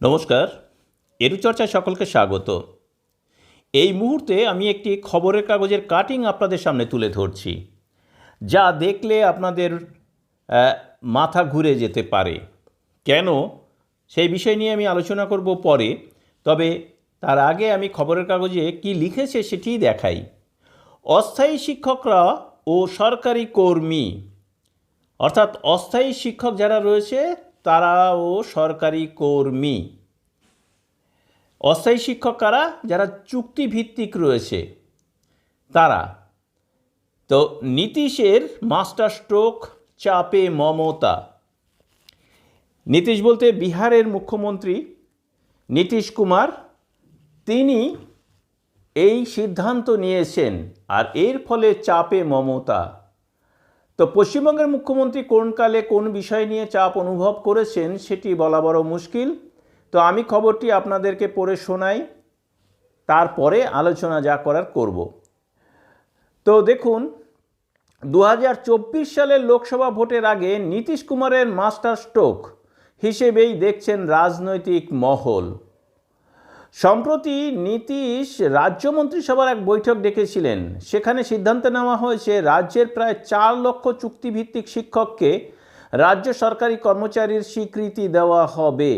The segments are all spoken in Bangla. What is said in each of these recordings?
নমস্কার, এরুচর্চায় সকলকে স্বাগত। এই মুহূর্তে আমি একটি খবরের কাগজের কাটিং আপনাদের সামনে তুলে ধরছি, যা দেখলে আপনাদের মাথা ঘুরে যেতে পারে। কেন? সেই বিষয় নিয়ে আমি আলোচনা করব পরে, তবে তার আগে আমি খবরের কাগজে কি লিখেছে সেটিই দেখাই। অস্থায়ী শিক্ষকরা ও সরকারি কর্মী, অর্থাৎ অস্থায়ী শিক্ষক যারা রয়েছে তারাও সরকারি কর্মী। অস্থায়ী শিক্ষক কারা? যারা চুক্তিভিত্তিক রয়েছে, তারা। তো নীতিশের মাস্টার স্ট্রোক চাপে মমতা। নীতিশ বলতে বিহারের মুখ্যমন্ত্রী নীতিশ কুমার, তিনি এই সিদ্ধান্ত নিয়েছেন, আর এর ফলে চাপে মমতা। তো পশ্চিমবঙ্গের মুখ্যমন্ত্রী কোন কালে কোন বিষয় নিয়ে চাপ অনুভব করেছেন সেটি বলা বড় মুশকিল। তো আমি খবরটি আপনাদেরকে পড়ে শোনাই, তারপরে আলোচনা যা করার করব। তো দেখুন দু হাজার চব্বিশ সালের লোকসভা ভোটের আগে নীতিশ কুমারের মাস্টার স্ট্রোক হিসেবেই দেখছেন রাজনৈতিক মহল। সম্প্রতি নীতিশ রাজ্য মন্ত্রিসভার এক বৈঠক ডেকেছিলেন। সেখানে সিদ্ধান্ত নেওয়া হয়েছে, রাজ্যের প্রায় চার লক্ষ চুক্তিভিত্তিক শিক্ষককে রাজ্য সরকারি কর্মচারীর স্বীকৃতি দেওয়া হবে।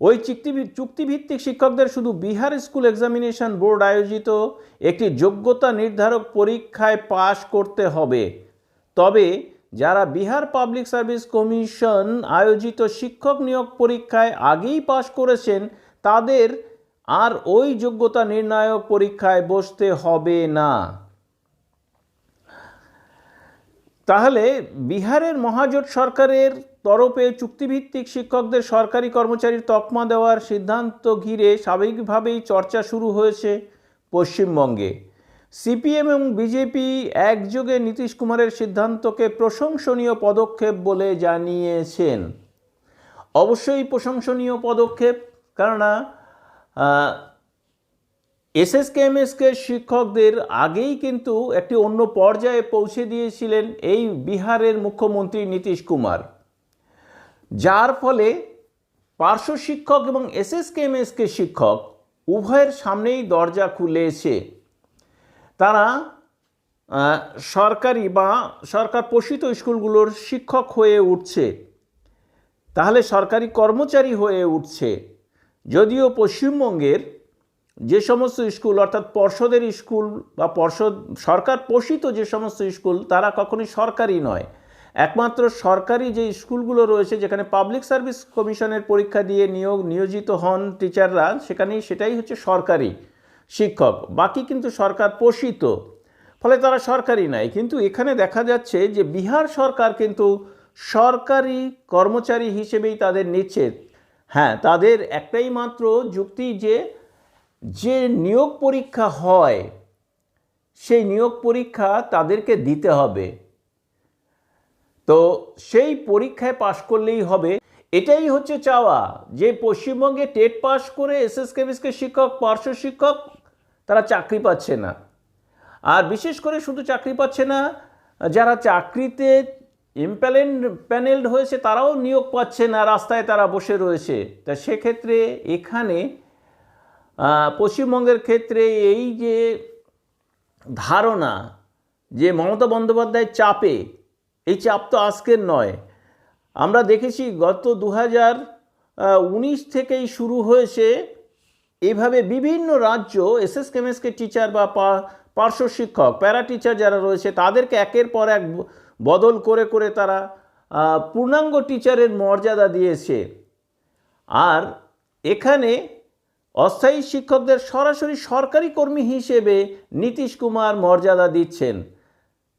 ওই চুক্তি চুক্তিভিত্তিক শিক্ষকদের শুধু বিহার স্কুল এক্সামিনেশন বোর্ড আয়োজিত একটি যোগ্যতা নির্ধারক পরীক্ষায় পাশ করতে হবে। তবে যারা বিহার পাবলিক সার্ভিস কমিশন আয়োজিত শিক্ষক নিয়োগ পরীক্ষায় আগেই পাশ করেছেন তাদের আর ওই যোগ্যতা নির্ণায়ক পরীক্ষায় বসতে হবে না। তাহলে বিহারের মহাজোট সরকারের তরফে চুক্তিভিত্তিক শিক্ষকদের সরকারি কর্মচারীর তকমা দেওয়ার সিদ্ধান্ত ঘিরে স্বাভাবিকভাবেই চর্চা শুরু হয়েছে পশ্চিমবঙ্গে। সিপিএম এবং বিজেপি একযোগে নীতিশ কুমারের সিদ্ধান্তকে প্রশংসনীয় পদক্ষেপ বলে জানিয়েছেন। অবশ্যই প্রশংসনীয় পদক্ষেপ কেননা এসএসকে এমএসকে শিক্ষকদের আগেই কিন্তু একটি অন্য পর্যায়ে পৌঁছে দিয়েছিলেন এই বিহারের মুখ্যমন্ত্রী নীতিশ কুমার। যার ফলে পার্শ্ব শিক্ষক এবং এসএসকে এমএসকে শিক্ষক উভয়ের সামনেই দরজা খুলেছে। তারা সরকারি বা সরকার পোষিত স্কুলগুলোর শিক্ষক হয়ে উঠছে। তাহলে সরকারি কর্মচারী হয়ে উঠছে। যদিও পশ্চিমবঙ্গের যে সমস্ত স্কুল, অর্থাৎ পর্ষদের স্কুল বা পর্ষদ, সরকার পোষিত যে সমস্ত স্কুল, তারা কখনোই সরকারি নয়। একমাত্র সরকারি যে স্কুলগুলো রয়েছে, যেখানে পাবলিক সার্ভিস কমিশনের পরীক্ষা দিয়ে নিয়োগ, নিয়োজিত হন টিচাররা, সেখানেই সেটাই হচ্ছে সরকারি শিক্ষক। বাকি কিন্তু সরকার পোষিত, ফলে তারা সরকারি নাই কিন্তু এখানে দেখা যাচ্ছে যে বিহার সরকার কিন্তু সরকারি কর্মচারী হিসেবেই তাদের নিচ্ছে হ্যাঁ তাদের একটাই মাত্র যুক্তি যে যে নিয়োগ পরীক্ষা হয়, সেই নিয়োগ পরীক্ষা তাদেরকে দিতে হবে। তো সেই পরীক্ষায় পাশ করলেই হবে। এটাই হচ্ছে চাওয়া, যে পশ্চিমবঙ্গে টেট পাস করে এসএস কেমিসকে শিক্ষক, পার্শ্ব শিক্ষক, তারা চাকরি পাচ্ছে না। আর বিশেষ করে শুধু চাকরি পাচ্ছে না, যারা চাকরিতে ইম্প্যালেন প্যানেলড হয়েছে, তারাও নিয়োগ পাচ্ছে না, রাস্তায় তারা বসে রয়েছে। তা সেক্ষেত্রে এখানে পশ্চিমবঙ্গের ক্ষেত্রে এই যে ধারণা যে মমতা বন্দ্যোপাধ্যায়ের চাপে, এই চাপ তো আজকের নয়। আমরা দেখেছি গত দু উনিশ থেকেই শুরু হয়েছে এভাবে বিভিন্ন রাজ্য এসএস কেমএসকে টিচার বা পার্শ্ব শিক্ষক, প্যারা টিচার যারা রয়েছে, তাদেরকে একের পর এক বদল করে করে তারা পূর্ণাঙ্গ টিচারের মর্যাদা দিয়েছে। আর এখানে অস্থায়ী শিক্ষকদের সরাসরি সরকারি কর্মী হিসেবে নীতিশ কুমার মর্যাদা দিচ্ছেন।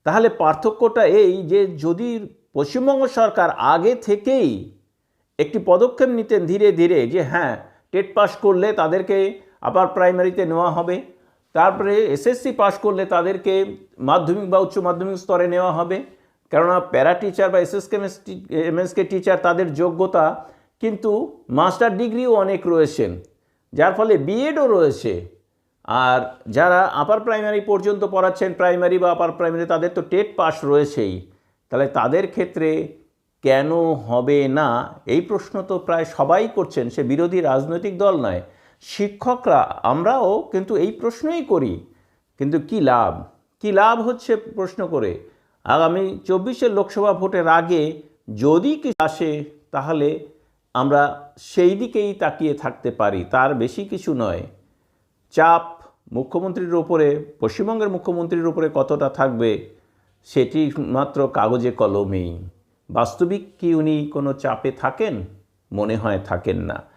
তাহলে পার্থক্যটা এই যে যদি পশ্চিমবঙ্গ সরকার আগে থেকেই একটি পদক্ষেপ নিতেন ধীরে ধীরে যে হ্যাঁ টেট পাস করলে তাদেরকে আবার প্রাইমারিতে নেওয়া হবে, তারপরে এসএসসি পাস করলে তাদেরকে মাধ্যমিক বা উচ্চ মাধ্যমিক স্তরে নেওয়া হবে কেননা প্যারা টিচার বা এসএসকে এমএসকে টিচার তাদের যোগ্যতা, কিন্তু মাস্টার ডিগ্রিও অনেক রয়েছেন, যার ফলে বিএডও রয়েছে। আর যারা আপার প্রাইমারি পর্যন্ত পড়াচ্ছেন, প্রাইমারি বা আপার প্রাইমারি তাদের তো টেট পাস রয়েছেই, তাহলে তাদের ক্ষেত্রে কেন হবে না? এই প্রশ্ন তো প্রায় সবাই করছেন, সে বিরোধী রাজনৈতিক দল নয়, শিক্ষকরা, আমরাও কিন্তু এই প্রশ্নই করি, কিন্তু কি লাভ? কি লাভ হচ্ছে প্রশ্ন করে? আগামী চব্বিশের লোকসভা ভোটের আগে যদি কিছু আসে, তাহলে আমরা সেই দিকেই তাকিয়ে থাকতে পারি। তার বেশি কিছু নয়। চাপ মুখ্যমন্ত্রীর ওপরে পশ্চিমবঙ্গের মুখ্যমন্ত্রীর ওপরে কতটা থাকবে, সেটি মাত্র কাগজে কলমেই। বাস্তবিক কি উনি কোনো চাপে থাকেন? মনে হয় থাকেন না।